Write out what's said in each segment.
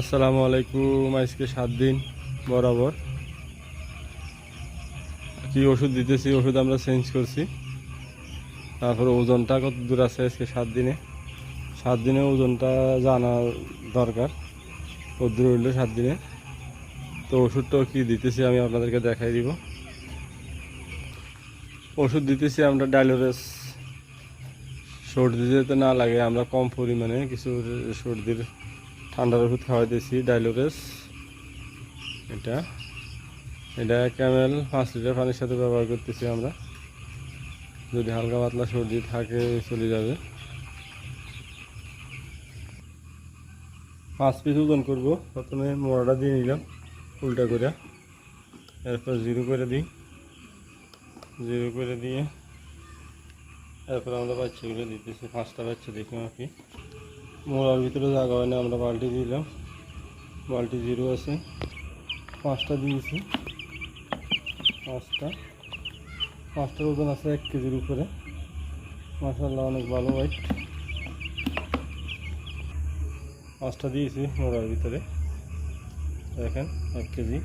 আসসালামু আলাইকুম, আজকে সাত দিন, বরাবর। কি ওষুধ দিতেছি ওষুধ আমরা চেঞ্জ করছি। তারপর ওজনটা কত দূর আছে আজকে সাত দিনে? সাত দিনে ওজনটা জানা দরকার, কত দূর হইল সাত দিনে। তো ওষুধটাও কি দিতেছি আমি আপনাদেরকে দেখাই দিব। ওষুধ দিতেছি আমরা ডাইলোরেস সর্দি যাতে না লাগে, আমরা কম পরিমাণে কিছু সর্দির ঠান্ডার ওষুধ খাওয়াইতেছি ডাইলোরেস। এটা। এটা ক্যামেল পাঁচ লিটার পানির সাথে ব্যবহার করতেছি আমরা। যদি হালকা পাতলা সর্দি থাকে, চলে যাবে। পাঁচ পিস ওজন করব। প্রথমে মোড়াটা দিয়ে নিলাম, উল্টা করে। এরপর জিরো করে দিই। জিরো করে দিয়ে, এরপর আমরা বাচ্চাগুলো দিতেছি, পাঁচটা বাচ্চা দেখি কি। মোড়ার ভিতরে জায়গা হয় না আমরা বালতি দিলাম। বালতি জিরো আছে, পাঁচটা দিয়েছি। পাঁচটা। পাঁচটার ওজন আছে এক কেজির উপরে। মাসাল্লাহ অনেক ভালো ওয়াইট পাঁচটা দিয়েছি মোড়ার ভিতরে। দেখেন, এক কেজি,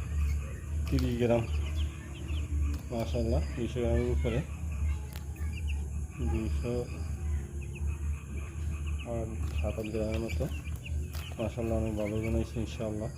তিরিশ গ্রাম। মাসাল্লাহ দুশো গ্রামের উপরে। দুশো সাত আট গ্রামের মতো। মাসাল্লাহ অনেক ভালো বানাইছে ইনশাআল্লাহ।